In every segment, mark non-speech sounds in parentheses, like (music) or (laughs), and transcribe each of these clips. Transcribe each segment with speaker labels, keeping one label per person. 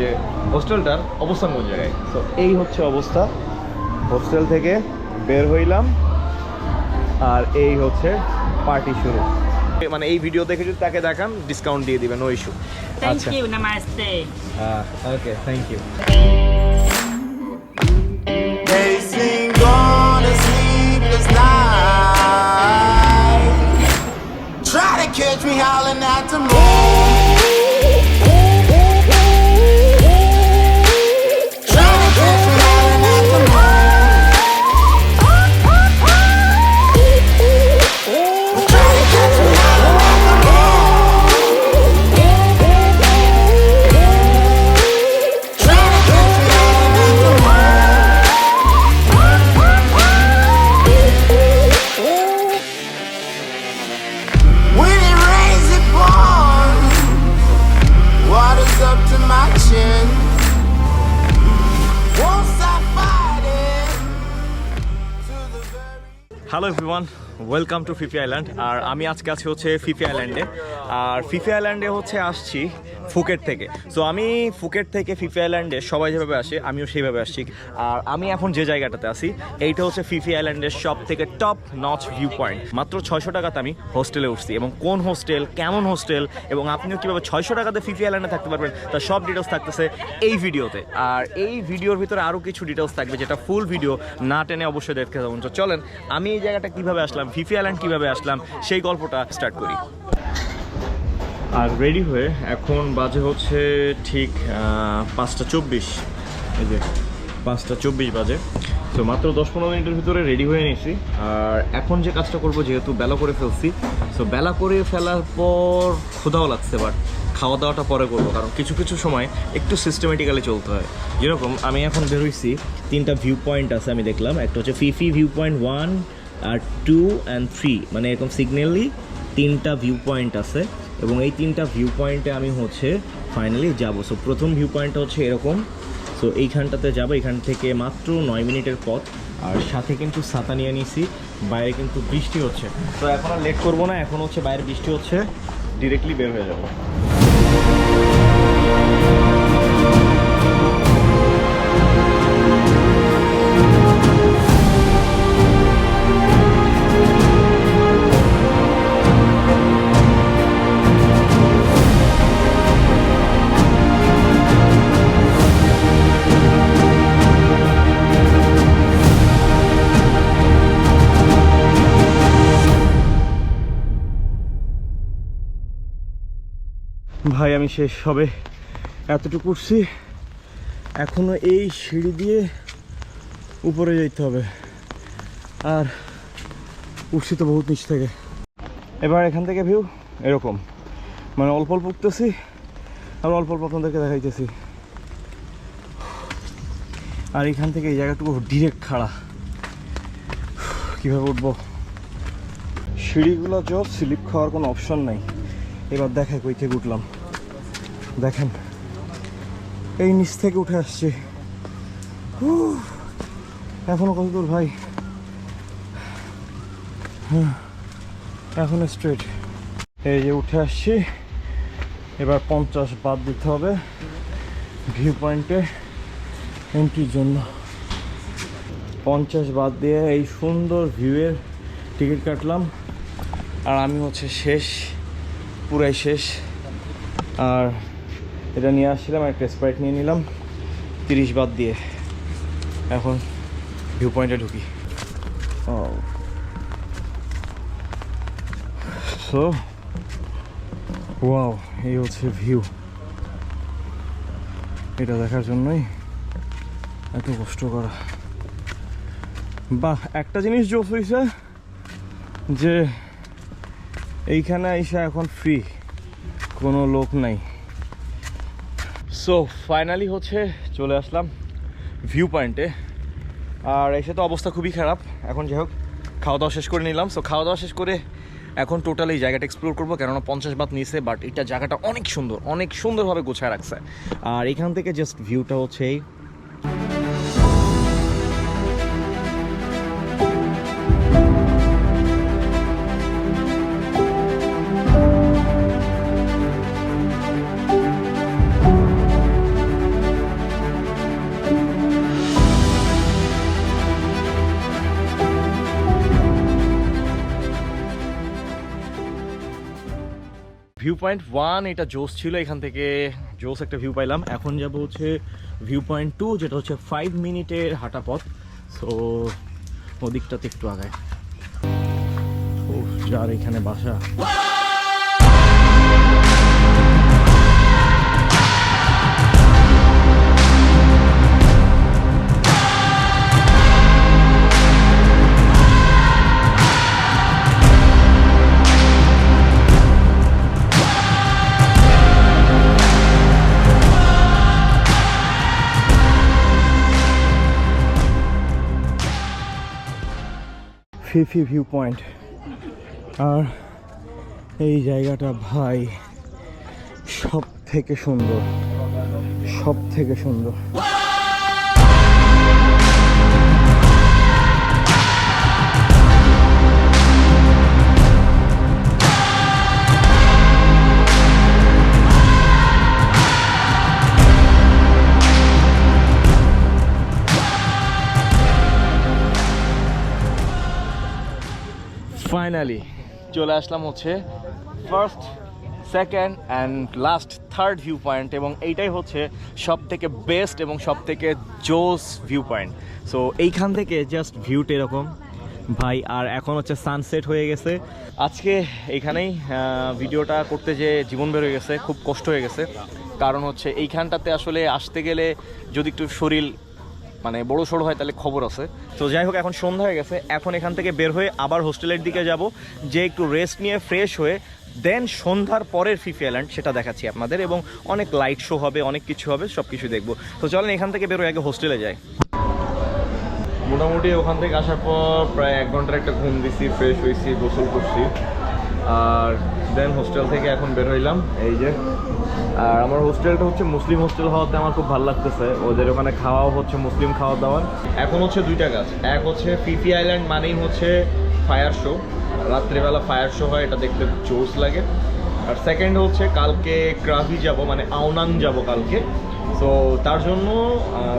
Speaker 1: যে হোস্টেলটার অবস্থান কোন জায়গায় তো এই হচ্ছে অবস্থা হোস্টেল থেকে বের হইলাম আর এই হচ্ছে পার্টি শুরু মানে এই ভিডিও দেখে যদি তাকে দেখান ডিসকাউন্ট দিয়ে দিবেন নো ইস্যু
Speaker 2: Thank
Speaker 1: আচ্ছা
Speaker 2: you, namaste.
Speaker 3: Okay thank you. Try to catch me howling at the moon. Welcome to
Speaker 1: Phi Phi island. আর আমি আজকে আছি হচ্ছে ফিফি আইল্যান্ডে। আর ফিফি আইল্যান্ডে হচ্ছে আসছি ফুকেট থেকে। সো আমি ফুকেট থেকে ফিফি আইল্যান্ডে সবাই যেভাবে আসে, আমিও সেইভাবে আসছি। আর আমি এখন যে জায়গাটাতে আছি, এইটা হচ্ছে ফিফি আইল্যান্ডের সব থেকে টপ নচ ভিউ পয়েন্ট মাত্র ছয়শো টাকাতে আমি হোস্টেলে উঠছি এবং কোন হোস্টেল কেমন হোস্টেল এবং আপনিও কীভাবে ছয়শো টাকাতে ফিফি আইল্যান্ডে থাকতে পারবেন, তার সব ডিটেলস থাকতেছে এই ভিডিওতে। আর এই ভিডিওর ভিতরে আরও কিছু ডিটেলস থাকবে যেটা ফুল ভিডিও না টেনে অবশ্যই দেখতে চলেন, আমি এই জায়গাটা কীভাবে আসলাম ফিফি আইল্যান্ড কীভাবে আসলাম, সেই গল্পটা স্টার্ট করি। আর রেডি হয়ে এখন বাজে হচ্ছে ঠিক পাঁচটা চব্বিশ। এই যে পাঁচটা চব্বিশ বাজে। তো মাত্র দশ পনেরো মিনিটের ভিতরে রেডি হয়ে নিয়েছি আর এখন যে কাজটা করব, যেহেতু বেলা করে ফেলছি সো বেলা করে ফেলার পর ক্ষুধাও লাগছে বাট খাওয়া দাওয়াটা পরে করব, কারণ কিছু কিছু সময় একটু সিস্টেমেটিক্যালি চলতে হয়। যেরকম আমি এখন বেরোইছি, তিনটা ভিউ পয়েন্ট আছে আমি দেখলাম। একটা হচ্ছে Phi Phi view point one R two and three মানে এরকম সিগন্যালি তিনটা ভিউ পয়েন্ট আছে। এবং এই তিনটা ভিউ পয়েন্টে আমি হচ্ছে ফাইনালি যাব। সো প্রথম ভিউ পয়েন্টটা হচ্ছে এরকম। সো এইখানটাতে যাব। এখান থেকে মাত্র নয় মিনিটের পথ। আর সাথে কিন্তু ছাতা নিয়ে নিছি। বাইরে কিন্তু বৃষ্টি হচ্ছে। তো এখন আর লেট করব না। এখন হচ্ছে বাইরে বৃষ্টি হচ্ছে। ডিরেক্টলি বের হয়ে যাব। ভাই, আমি শেষ হবে। এতটুকু উঠছি। এখনও এই সিঁড়ি দিয়ে উপরে যেতে হবে। আর উঠছি তো বহুত নিচ থেকে। এবার এখান থেকে ভিউ এরকম। মানে অল্প অল্প উঠতেছি, আর অল্প অল্প আপনাদেরকে দেখাইতেছি। আর এখান থেকে এই জায়গাটুকু ডিরেক্ট খাড়া। কীভাবে উঠবো? সিঁড়িগুলো জব স্লিপ খাওয়ার কোনো অপশন নাই। এবার দেখায় কই থেকে উঠলাম। দেখেন এই নিচ থেকে উঠে আসছে। এখনও কত দূর ভাই? হ্যাঁ, এখনও স্ট্রেট এই যে উঠে আসছি এবার পঞ্চাশ বাদ দিতে হবে ভিউ পয়েন্টে এন্ট্রির জন্য। পঞ্চাশ বাদ দিয়ে এই সুন্দর ভিউয়ের টিকিট কাটলাম। আর আমি হচ্ছে শেষ পুরাই শেষ। আর এটা নিয়ে আসছিলাম একটা স্প্রাইট নিয়ে নিলাম তিরিশ বাদ দিয়ে। এখন ভিউ পয়েন্টে ঢুকি। ও সো ওয়াও এই হচ্ছে ভিউ এটা দেখার জন্যই এত কষ্ট করা। বাহ একটা জিনিস জোস হয়েছে যে এইখানে এসে এখন ফ্রি কোনো লোক নাই। সো ফাইনালি হচ্ছে চলে আসলাম ভিউ পয়েন্টে আর এসে তো অবস্থা খুবই খারাপ। এখন যাই হোক খাওয়া দাওয়া শেষ করে নিলাম। সো খাওয়া দাওয়া শেষ করে এখন টোটাল এই জায়গাটা এক্সপ্লোর করব। কেননা পঞ্চাশ বাত নিয়েছে বাট এটা জায়গাটা অনেক সুন্দর, অনেক সুন্দরভাবে গোছায় রাখছে। আর এখান থেকে জাস্ট ভিউটা হচ্ছে এই ভিউ পয়েন্ট ওয়ান এটা জোস ছিল এখান থেকে। জোস একটা ভিউ পাইলাম। এখন যাব হচ্ছে ভিউ পয়েন্ট টু যেটা হচ্ছে ফাইভ মিনিটের হাঁটা পথ সো ওদিকটাতে একটু আগায়। ও যার এখানে বাসা। ফিফি ভিউ পয়েন্ট আর এই জায়গাটা ভাই সব থেকে সুন্দর সব থেকে সুন্দর। ফাইনালি চলে আসলাম হচ্ছে first second and last third view point এবং এইটাই হচ্ছে সব থেকে বেস্ট এবং সব থেকে জোস ভিউ পয়েন্ট সো এইখান থেকে জাস্ট ভিউটা এরকম। ভাই, আর এখন হচ্ছে সানসেট হয়ে গেছে। আজকে এইখানেই ভিডিওটা করতে যে জীবন বের হয়ে গেছে, খুব কষ্ট হয়ে গেছে। কারণ হচ্ছে এইখানটাতে আসলে আসতে গেলে যদি একটু শরীর মানে বড় সড়ো হয়, তাহলে খবর আছে। তো যাই হোক, এখন সন্ধ্যা হয়ে গেছে। এখন এখান থেকে বের হয়ে আবার হোস্টেলের দিকে যাব, যে একটু রেস্ট নিয়ে ফ্রেশ হয়ে দেন সন্ধ্যার পরের ফিফি আইল্যান্ড সেটা দেখাচ্ছি আপনাদের এবং অনেক লাইট শো হবে, অনেক কিছু হবে সব কিছু দেখব। তো চলেন এখান থেকে বেরোয় আগে হোস্টেলে যাই। মোটামুটি ওখান থেকে আসার পর প্রায় এক ঘণ্টার একটা ঘুম দিছি ফ্রেশ হয়েছি গোসল করছি। আর দেন হোস্টেল থেকে এখন বের হইলাম, এই যে। আর আমার হোস্টেলটা হচ্ছে মুসলিম হোস্টেল হওয়াতে আমার খুব ভালো লাগতেছে। ওদের ওখানে খাওয়াও হচ্ছে মুসলিম খাওয়া দাওয়ার। এখন হচ্ছে দুইটা গাছ এক হচ্ছে পিপি আইল্যান্ড মানেই হচ্ছে ফায়ার শো রাত্রেবেলা ফায়ার শো হয়, এটা দেখতে জোস লাগে। আর সেকেন্ড হচ্ছে কালকে ক্রাভি যাব মানে আওনাং যাব কালকে। সো তার জন্য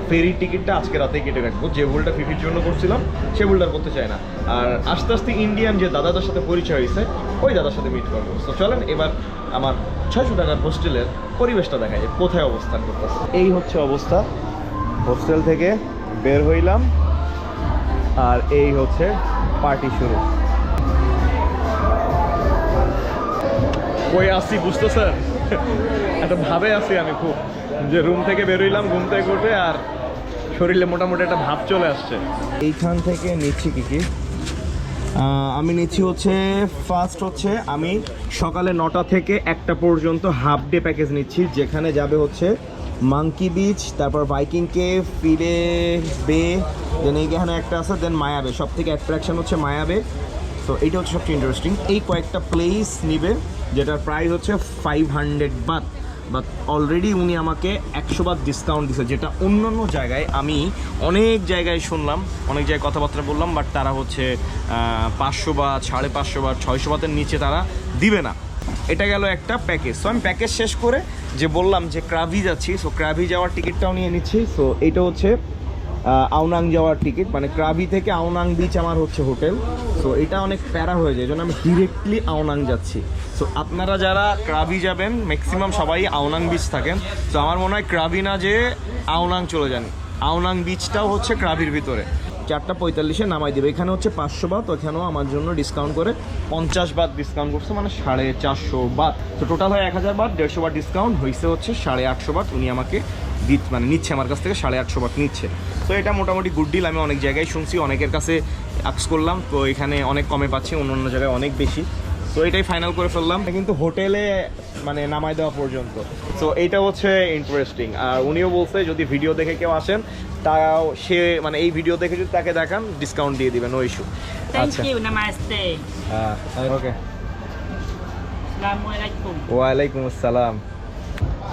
Speaker 1: ফেরি টিকিটটা আজকে রাতেই কেটে রাখব। যে ভুলটা ফিফির জন্য করছিলাম সে ভুলটা করতে চাই না। আর আস্তে আস্তে ইন্ডিয়ান যে দাদাদের সাথে পরিচয় হয়েছে ওই দাদার সাথে মিট করব। তো চলেন এবার আমার ছয়শো টাকার হোস্টেলের পরিবেশটা দেখা যায় কোথায় অবস্থান করতেছে। এই হচ্ছে অবস্থা। হোস্টেল থেকে বের হইলাম আর এই হচ্ছে পার্টি শুরু। কই আসি বুঝতেছেন? (laughs) একটা ভাবে আছি আমি খুব। যে রুম থেকে বেরোইলাম, ঘুম থেকে উঠে আর শরীরে মোটামুটি একটা ভাব চলে আসছে। এইখান থেকে নিচ্ছি কি কি? আমি নিচ্ছি হচ্ছে ফার্স্ট হচ্ছে আমি সকালে নটা থেকে একটা পর্যন্ত হাফ ডে প্যাকেজ নিচ্ছি, যেখানে যাবে হচ্ছে মাঙ্কি বিচ তারপর বাইকিং কেভ ফিরে বে দেন এইখানে একটা আছে দেন মায়াবে সব থেকে অ্যাট্রাকশন হচ্ছে মায়াবে তো এইটা হচ্ছে সবচেয়ে ইন্টারেস্টিং এই কয়েকটা প্লেস নিবে, যেটার প্রাইস হচ্ছে five hundred but but already উনি আমাকে একশো বার ডিসকাউন্ট দিছে, যেটা অন্য অন্য জায়গায় আমি অনেক জায়গায় শুনলাম, অনেক জায়গায় কথাবার্তা বললাম বাট তারা হচ্ছে পাঁচশো বা সাড়ে পাঁচশো বা ছয়শো বাতের নিচে তারা দিবে না। এটা গেল একটা প্যাকেজ সো আমি প্যাকেজ শেষ করে যে বললাম যে ক্রাভি যাচ্ছি সো ক্রাভি যাওয়ার টিকিটটাও নিয়ে নিচ্ছি সো এটা হচ্ছে আউনাং যাওয়ার টিকিট মানে ক্রাবি থেকে আউনাং বিচ আমার হচ্ছে হোটেল। সো এটা অনেক প্যারা হয়ে যায় জন্য আমি ডিরেক্টলি আউনাং যাচ্ছি। সো আপনারা যারা ক্রাবি যাবেন ম্যাক্সিমাম সবাই আউনাং বিচ থাকেন। তো আমার মনে হয় ক্রাভি না যে আউনাং চলে যান। আউনাং বিচটাও হচ্ছে ক্রাবির ভিতরে। চারটা পঁয়তাল্লিশে নামাই দেবে। এখানে হচ্ছে পাঁচশো বাত ওখানেও আমার জন্য ডিসকাউন্ট করে পঞ্চাশ বাত ডিসকাউন্ট করছে মানে সাড়ে চারশো বাত তো টোটাল হয় এক হাজার বাত দেড়শো বাত ডিসকাউন্ট হয়েছে হচ্ছে সাড়ে আটশো বাত উনি আমাকে দিত মানে নিচ্ছে আমার কাছ থেকে সাড়ে আটশো বাত নিচ্ছে। তো এটা মোটামুটি গুড ডিল আমি অনেক জায়গায় শুনছি অনেকের কাছে আক্স করলাম তো এখানে অনেক কমে পাচ্ছি অন্য অন্য জায়গায় অনেক বেশি। তো এটাই ফাইনাল করে ফেললাম। কিন্তু হোটেলে মানে নামাই দেওয়া পর্যন্ত। তো এইটা হচ্ছে ইন্টারেস্টিং আর উনিও বলছে যদি ভিডিও দেখে কেউ আসেন তাও সে মানে এই ভিডিও দেখে যদি তাকে দেখান ডিসকাউন্ট দিয়ে দিবেন নো ইস্যু ওকে। ওয়ালাইকুম আসসালাম।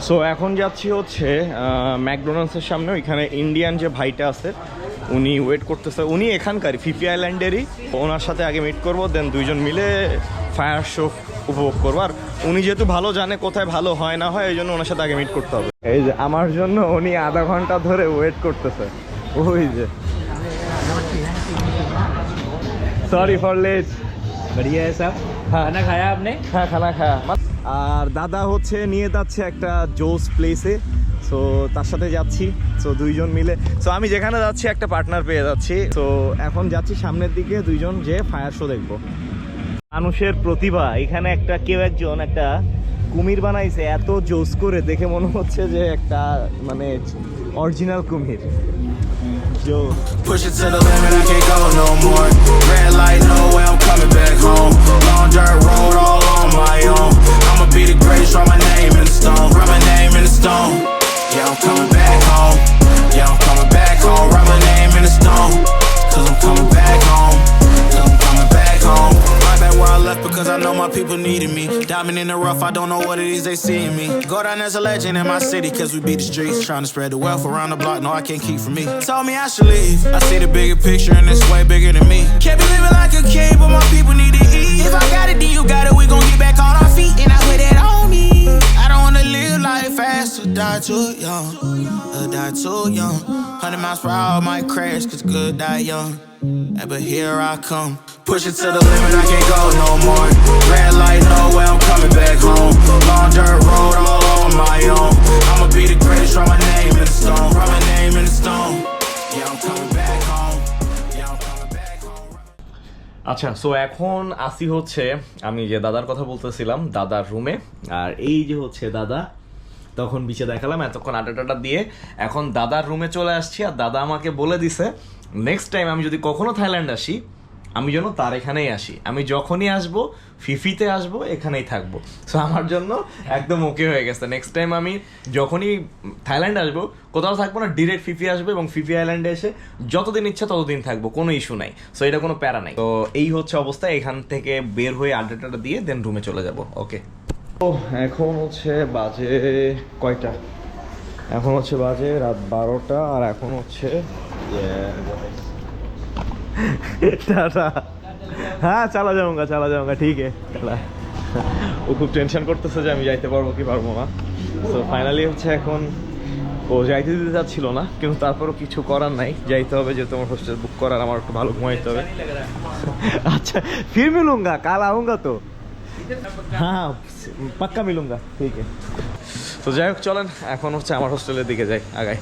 Speaker 1: সো এখন যাচ্ছি হচ্ছে ম্যাকডোনাল্ডসের সামনে ওইখানে ইন্ডিয়ান যে ভাইটা আছে উনি ওয়েট করতেছে উনি এখানকারই ফিফি আইল্যান্ডেরই ওনার সাথে আগে মিট করবো দেন দুইজন মিলে ফায়ার শো উপভোগ করবো আর উনি যেহেতু ভালো জানে কোথায় ভালো হয় না হয় এই জন্য ওনার সাথে আগে মিট করতে হবে এই যে আমার জন্য উনি আধা ঘন্টা ধরে ওয়েট করতেছে ওই যে সরি ফর লেট
Speaker 4: बढ़िया है साहब
Speaker 1: हाँ।
Speaker 4: खाना खाया आपने
Speaker 1: হ্যাঁ খানা খায়া আর দাদা হচ্ছে, নিয়ে যাচ্ছে একটা জোস প্লেসে সো তার সাথে যাচ্ছি। সো দুইজন মিলে। সো আমি যেখানে যাচ্ছি, একটা পার্টনার পেয়ে যাচ্ছি। তো এখন যাচ্ছি সামনের দিকে, দুইজন যে ফায়ার শো দেখব। মানুষের প্রতিভা, এখানে একটা কেউ একজন, একটা কুমির বানাইছে, এত জোস করে দেখে মনে হচ্ছে যে একটা মানে অরিজিনাল কুমির। জোস
Speaker 3: Push it to the limit, I can't go no more. Red light, no way, I'm coming back home. Long dirt road, all on my own. I'ma be the greatest, write my name in the stone. Write my name in the stone. Yeah, I'm coming back home. Yeah, I'm coming back home. Write my name in the stone. Cause I'm coming back home. People needed me. Diamond in the rough, I don't know what it is they see in me. Go down as a legend in my city cause we beat the streets. Trying to spread the wealth around the block, no, I can't keep from me. Told me I should leave. I see the bigger picture and it's way bigger than me. Can't be living like a king, but my people need to eat. If I got it, then you got it, we gon' get back on our feet. And I put that on me. I don't wanna live life fast or die too young. Or die too young. 100 miles per hour might crash, cause good die young. But here I come. Push it to the limit, I can't go no more. Red light, no way, I'm coming back home. Long dirt road, all on my own. I'ma be the greatest, write my name in the stone. Write my name in the stone. Yeah, I'm coming back home.
Speaker 1: আচ্ছা so এখন আসি হচ্ছে আমি যে দাদার কথা বলতেছিলাম দাদার রুমে আর এই যে হচ্ছে দাদা তখন বিছে দেখালাম এতক্ষণ আড্ডা টাড্ডা দিয়ে এখন দাদার রুমে চলে আসছি আর দাদা আমাকে বলে দিছে নেক্সট টাইম আমি যদি কখনো থাইল্যান্ড আসি আমি যেন তার এখানেই আসি। আমি যখনই আসব, ফিফিতে আসব, এখানেই থাকব। সো আমার জন্য একদম ওকে হয়ে গেছে। নেক্সট টাইম আমি যখনই থাইল্যান্ড আসব, কোথাও থাকব না ডিরেক্ট ফিফি আসব এবং ফিফি আইল্যান্ডে এসে যতদিন ইচ্ছা ততদিন থাকব, কোনো ইস্যু নাই। সো এটা কোনো প্যারা নাই। তো এই হচ্ছে অবস্থা। এখান থেকে বের হয়ে আড্ডাটা দিয়ে দেন রুমে চলে যাব। ওকে তো এখন হচ্ছে বাজে কয়টা? এখন হচ্ছে বাজে রাত বারোটা আর এখন হচ্ছে टाटा হ্যাঁ চালা যাওঙ্গা চালা যাওঙ্গা ঠিক ও খুব টেনশন করতেছে যে আমি যাইতে পারব কি পারব না। তো ফাইনালি হচ্ছে এখন ও যাইতে দিতে চাচ্ছিল না, কিন্তু তারপরও কিছু করার নাই। যাইতে হবে যে তোমার হোস্টেল বুক করার, আমার একটু ভালো ঘুমাইতে হবে। আচ্ছা ফির মিলুঙ্গা কাল আউঙ্গা তো? হ্যাঁ পাক্কা মিলুঙ্গা, ঠিক তো যাই হোক, চলেন, এখন হচ্ছে আমার হোস্টেলের দিকে যাই আগায়